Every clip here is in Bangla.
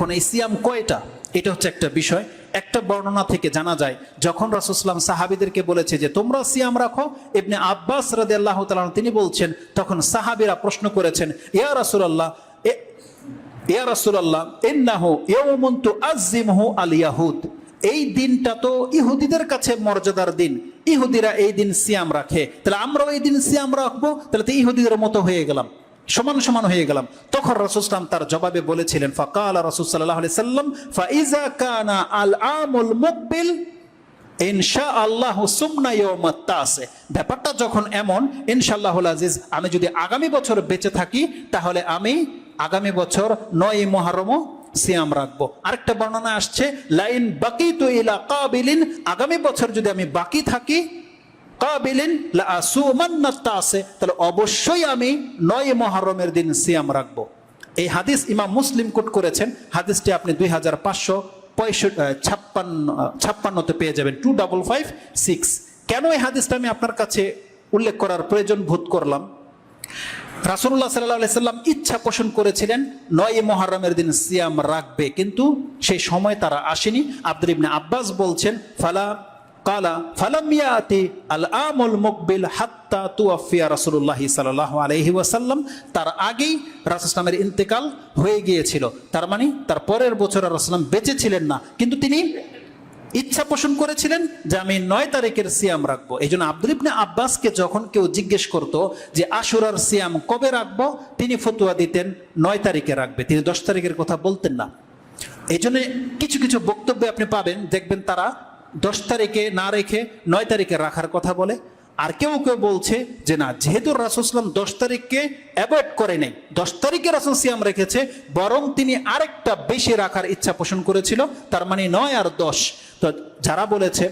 এখন এই সিয়াম কয়টা? এটা হচ্ছে একটা বিষয়। একটা বর্ণনা থেকে জানা যায়, যখন রাসুসলাম সাহাবিদেরকে বলেছে যে, তোমরা সিয়াম রাখো? এমনি আব্বাস রাদে আল্লাহ তিনি বলছেন, তখন সাহাবিরা প্রশ্ন করেছেন, ইয়া রাসুলাল্লাহ ইয়া রাসুলাল্লাহ, ইন্নাহু ইয়াউমুন তুআজ্জিমহু আল ইয়াহুদ। এই দিনটা তো ইহুদিদের কাছে মর্যাদার দিন। ইহুদিরা এই দিন সিয়াম রাখে। তাহলে আমরাও এই দিন সিয়াম রাখব? তাহলে তো ইহুদিদের মতো হয়ে গেলাম। সমান সমান হয়ে গেলাম। তখন রসুসলাম তার জবাবে বলেছিলেন, ফাকাল রসুল সাল্লাহ সাল্লাম ফাইজা কানা আল আমুল মুকবিল ইনশা আল্লাহ আছে ব্যাপারটা যখন এমন ইনশাআল্লাহ আজিজ, আমি যদি আগামী বছর বেঁচে থাকি, তাহলে আমি আগামী বছর নয় মহারমও সিয়াম রাখব। আরেকটা বর্ণনা আসছে, লাইন বাকি তো ইলা কাবিলিন, আগামী বছর যদি আমি বাকি থাকি কাবিলিন তাহলে অবশ্যই আমি নয় মহারমের দিন সিয়াম রাখব। এই হাদিস ইমাম মুসলিম কোট করেছেন। হাদিসটি আপনি দুই হাজার পাঁচশো পঁয়ষট্টি, ছাপ্পান্ন, ছাপ্পান্নতে পেয়ে যাবেন। Two double five six. কেন এই হাদিসটা আমি আপনার কাছে উল্লেখ করার প্রয়োজন বোধ করলাম? রাসুল্লাহ সাল্লাহ সাল্লাম ইচ্ছা পোষণ করেছিলেন, নয় মহারমের দিন সিয়াম রাখবে। কিন্তু সেই সময় তারা আসেনি। আব্দুল ইবনে আব্বাস বলছেন, ফালা কালা ফালামিয়াতি আল আমুল মুকবিল হাত্তা তুয়াফিয়া রাসূলুল্লাহি সাল্লাল্লাহু আলাইহি ওয়াসাল্লাম তার আগেই রাসূলের ইন্তেকাল হয়ে গিয়েছিল। তার মানে তার পরের বছর রাসূলুল্লাহ বেঁচে ছিলেন না। কিন্তু তিনি ইচ্ছা পোষণ করেছিলেন যে, আমি নয় তারিখের সিয়াম রাখব। এই জন্য আব্দুল ইবনে আব্বাসকে যখন কেউ জিজ্ঞেস করত যে আশুরার সিয়াম কবে রাখব? তিনি ফতুয়া দিতেন, নয় তারিখে রাখবে। তিনি দশ তারিখের কথা বলতেন না। এই জন্য কিছু কিছু বক্তব্যে আপনি পাবেন। দেখবেন তারা দশ তারিখে না রেখে নয় তারিখে রাখার কথা বলে। আর কেউ কেউ বলছে যে না, যেহেতু রাসুল রাসুসলাম দশ তারিখকে অ্যাভয়েড করে নেই, দশ তারিখে রাসুল সিয়াম রেখেছে, বরং তিনি আরেকটা বেশি রাখার ইচ্ছা পোষণ করেছিল, তার মানে নয় আর দশ। তো যারা বলেছে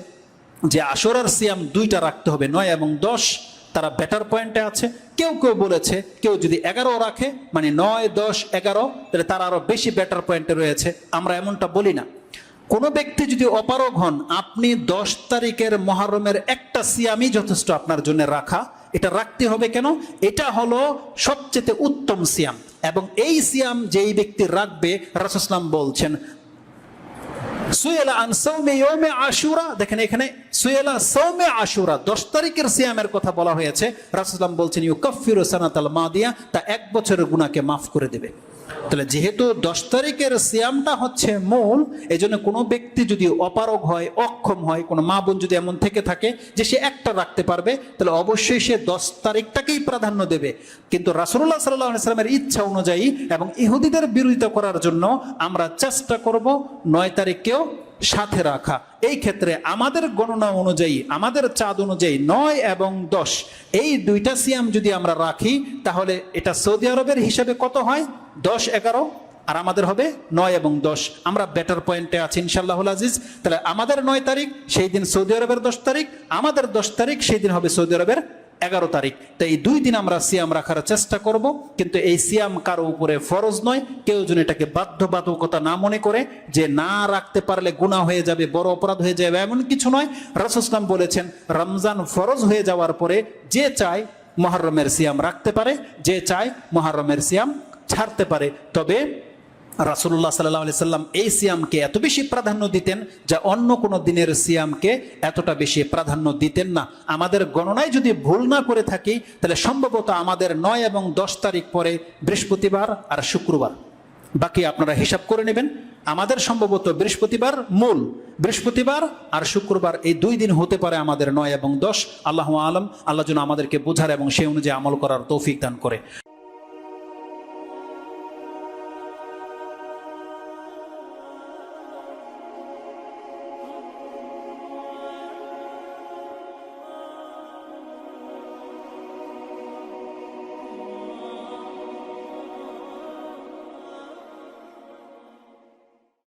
যে আসরার সিয়াম দুইটা রাখতে হবে, নয় এবং দশ, তারা বেটার পয়েন্টে আছে। কেউ কেউ বলেছে, কেউ যদি এগারো রাখে মানে নয়, দশ, এগারো, তাহলে তারা আরও বেশি বেটার পয়েন্টে রয়েছে। আমরা এমনটা বলি না। কোনো ব্যক্তি যদি অপারগ হন, আপনি দশ তারিখের মহারমের একটা সিয়ামই যথেষ্ট আপনার জন্য রাখা। এটা রাখতে হবে কেন? এটা হলো সবচেয়ে উত্তম সিয়াম। এবং এই সিয়াম যেই ব্যক্তি রাখবে রাসুসলাম বলছেন, সুয়েলা আন ইয়মে আশুরা। দেখেন এখানে সুয়েলা আশুরা, দশ তারিখের কথা বলা হয়েছে। বলছেন ইউ মাদিয়া, তা এক বছরের গুণাকে মাফ করে দেবে। তাহলে যেহেতু দশ তারিখের সিয়ামটা হচ্ছে মূল এই জন্য কোনো ব্যক্তি যদি অপারগ হয়, অক্ষম হয়, কোনো মা বোন যদি এমন থেকে থাকে যে সে একটা রাখতে পারবে, তাহলে অবশ্যই সে দশ তারিখটাকেই প্রাধান্য দেবে। কিন্তু রাসুল্লাহ সাল্লাহ সাল্লামের ইচ্ছা অনুযায়ী এবং ইহুদিদের বিরোধিতা করার জন্য আমরা চেষ্টা করব নয় তারিখকেও সাথে রাখা। এই ক্ষেত্রে আমাদের গণনা অনুযায়ী, আমাদের চাঁদ অনুযায়ী নয় এবং দশ, এই দুইটা সিয়াম যদি আমরা রাখি, তাহলে এটা সৌদি আরবের হিসাবে কত হয়? দশ এগারো, আর আমাদের হবে নয় এবং দশ। আমরা বেটার পয়েন্টে আছি ইনশাল্লাহ আজিজ। তাহলে আমাদের নয় তারিখ, সেই দিন সৌদি আরবের দশ তারিখ, আমাদের দশ তারিখ, সেই দিন হবে সৌদি আরবের এগারো তারিখ। তো এই দুই দিন আমরা সিয়াম রাখার চেষ্টা করব, কিন্তু এই সিয়াম কারও উপরে ফরজ নয়। কেউ যেন এটাকে বাধ্যবাধকতা না মনে করে, যে না রাখতে পারলে গুণা হয়ে যাবে, বড় অপরাধ হয়ে যাবে, এমন কিছু নয়। রাসুসলাম বলেছেন, রমজান ফরজ হয়ে যাওয়ার পরে যে চায় মহরমের সিয়াম রাখতে পারে, যে চায় মহরমের সিয়াম ছাড়তে পারে, তবে রাসুল্লাহ সাল্লাহ সাল্লাম এই সিয়ামকে এত বেশি প্রাধান্য দিতেন যা অন্য কোনো দিনের সিয়ামকে এতটা বেশি প্রাধান্য দিতেন না। আমাদের গণনায় যদি ভুল না করে থাকি, তাহলে সম্ভবত আমাদের নয় এবং দশ তারিখ পরে বৃহস্পতিবার আর শুক্রবার। বাকি আপনারা হিসাব করে নেবেন। আমাদের সম্ভবত বৃহস্পতিবার মূল, বৃহস্পতিবার আর শুক্রবার এই দুই দিন হতে পারে আমাদের নয় এবং দশ। আল্লাহ আলম, আল্লাহ যেন আমাদেরকে বোঝার এবং সেই অনুযায়ী আমল করার তৌফিক দান করে।